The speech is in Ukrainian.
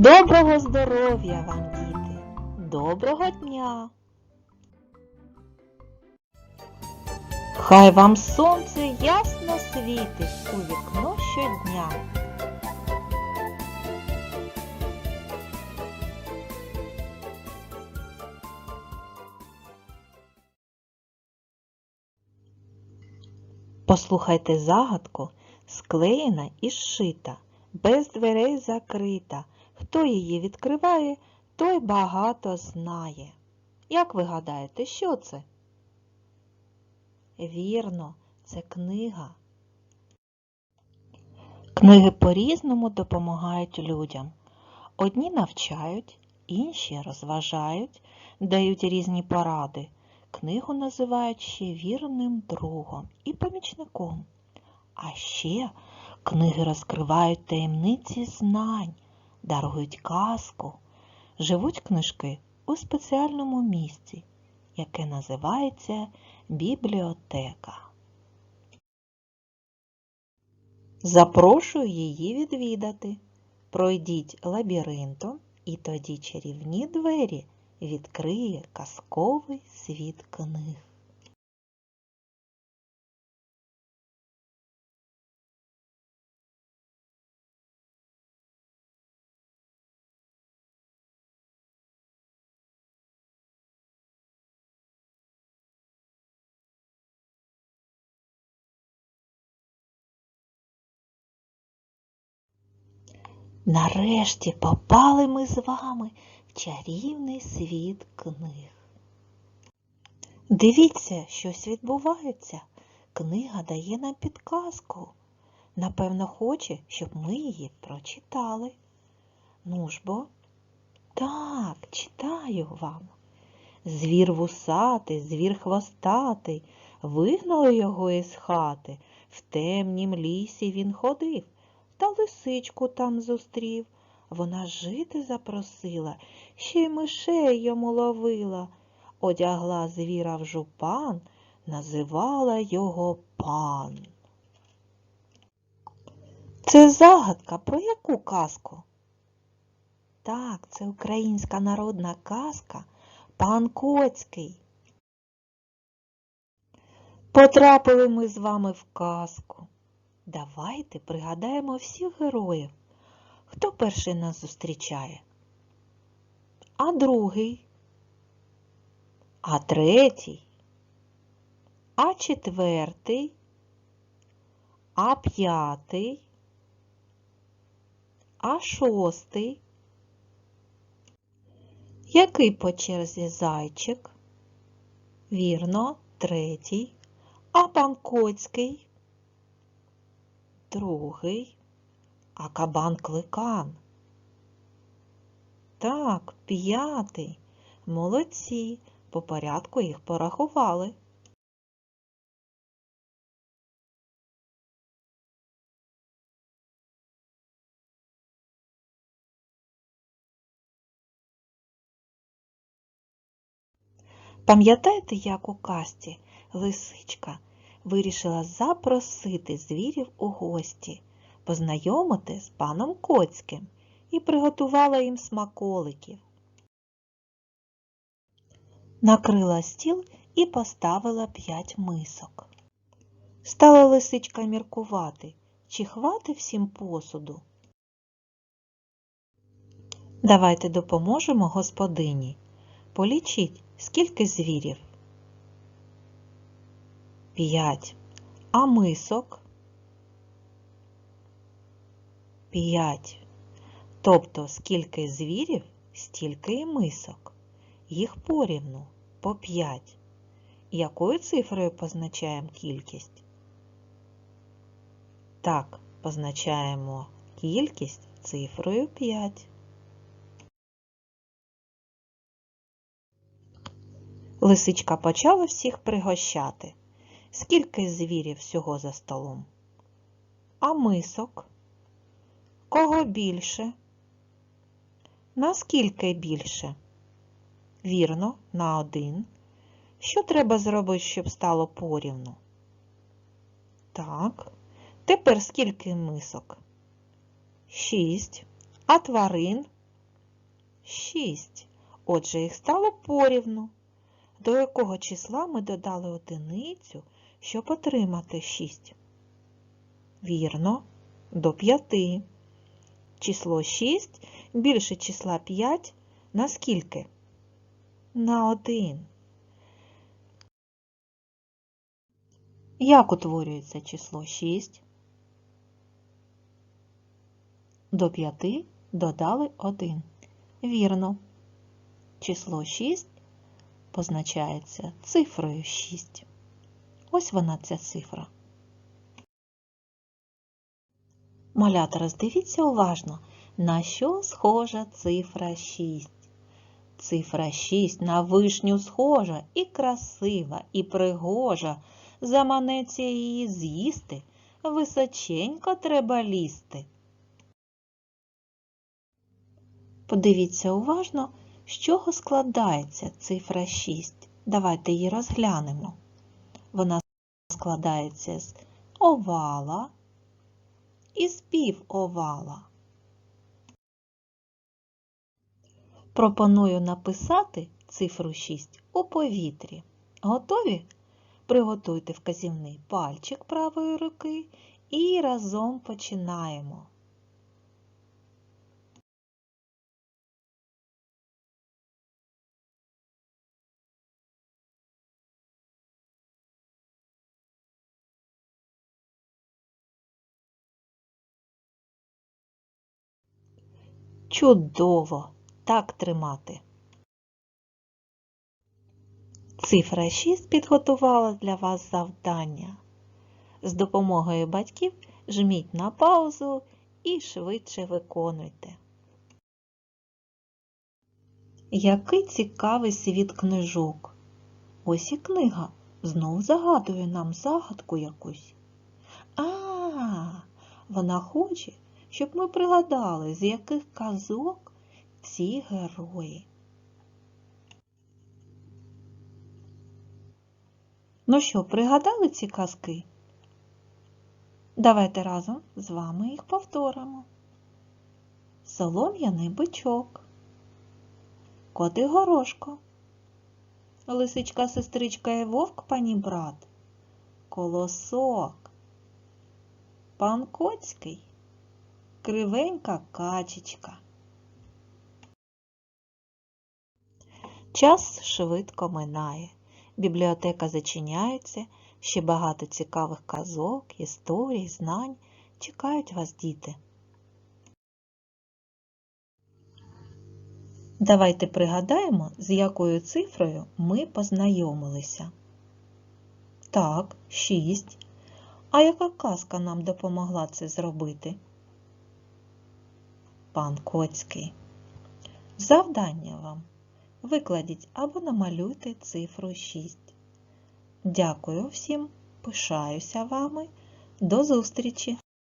Доброго здоров'я вам, діти! Доброго дня! Хай вам сонце ясно світить у вікно щодня. Послухайте загадку, склеєна і зшита, без дверей закрита. Хто її відкриває, той багато знає. Як ви гадаєте, що це? Вірно, це книга. Книги по-різному допомагають людям. Одні навчають, інші розважають, дають різні поради. Книгу називають ще вірним другом і помічником. А ще книги розкривають таємниці знань, дарують казку. Живуть книжки у спеціальному місці, яке називається бібліотека. Запрошую її відвідати. Пройдіть лабіринтом, і тоді чарівні двері відкриє казковий світ книг. Нарешті попали ми з вами в чарівний світ книг. Дивіться, щось відбувається. Книга дає нам підказку. Напевно, хоче, щоб ми її прочитали. Ну ж бо, так, читаю вам. Звір вусатий, звір хвостатий, вигнали його із хати. В темнім лісі він ходив, та лисичку там зустрів. Вона жити запросила, ще й мишей йому ловила. Одягла звіра в жупан, називала його пан. Це загадка про яку казку? Так, це українська народна казка Пан Коцький. Потрапили ми з вами в казку. Давайте пригадаємо всіх героїв. Хто перший нас зустрічає? А другий? А третій? А четвертий? А п'ятий? А шостий? Який по черзі зайчик? Вірно, третій. А пан Коцький? Другий. А кабан кликан? Так, п'ятий. Молодці. По порядку їх порахували. Пам'ятаєте, як у казці лисичка вирішила запросити звірів у гості, познайомити з паном Коцьким і приготувала їм смаколиків. Накрила стіл і поставила п'ять мисок. Стала лисичка міркувати, чи хвати всім посуду. Давайте допоможемо господині. Полічіть, скільки звірів? П'ять. А мисок? П'ять. Тобто, скільки звірів, стільки і мисок. Їх порівну по п'ять. Якою цифрою позначаємо кількість? Так, позначаємо кількість цифрою 5. Лисичка почала всіх пригощати. Скільки звірів всього за столом? А мисок? Кого більше? Наскільки більше? Вірно, на один. Що треба зробити, щоб стало порівну? Так. Тепер скільки мисок? Шість. А тварин? 6. Отже, їх стало порівну. До якого числа ми додали одиницю, щоб отримати 6? Вірно, до 5. Число 6 більше числа 5 на скільки? На 1. Як утворюється число 6? До 5 додали 1. Вірно. Число 6 позначається цифрою 6. Ось вона ця цифра. Малята, роздивіться уважно, на що схожа цифра 6. Цифра 6 на вишню схожа і красива, і пригожа. Заманеться її з'їсти, височенько треба лізти. Подивіться уважно, з чого складається цифра 6. Давайте її розглянемо. Вона складається з овала і з півовала. Пропоную написати цифру 6 у повітрі. Готові? Приготуйте вказівний пальчик правої руки і разом починаємо. Чудово! Так тримати. Цифра 6 підготувала для вас завдання. З допомогою батьків жміть на паузу і швидше виконуйте. Який цікавий світ книжок. Ось і книга знов загадує нам загадку якусь. А, вона хоче, щоб ми пригадали, з яких казок ці герої. Ну що, пригадали ці казки? Давайте разом з вами їх повторимо. Солом'яний бичок, коти горошко, лисичка, сестричка і вовк пані брат, колосок, пан Коцький, кривенька качечка. Час швидко минає. Бібліотека зачиняється, ще багато цікавих казок, історій, знань чекають вас, діти. Давайте пригадаємо, з якою цифрою ми познайомилися. Так, 6. А яка казка нам допомогла це зробити? Пан Коцький. Завдання вам. Викладіть або намалюйте цифру 6. Дякую всім, пишаюся вами. До зустрічі!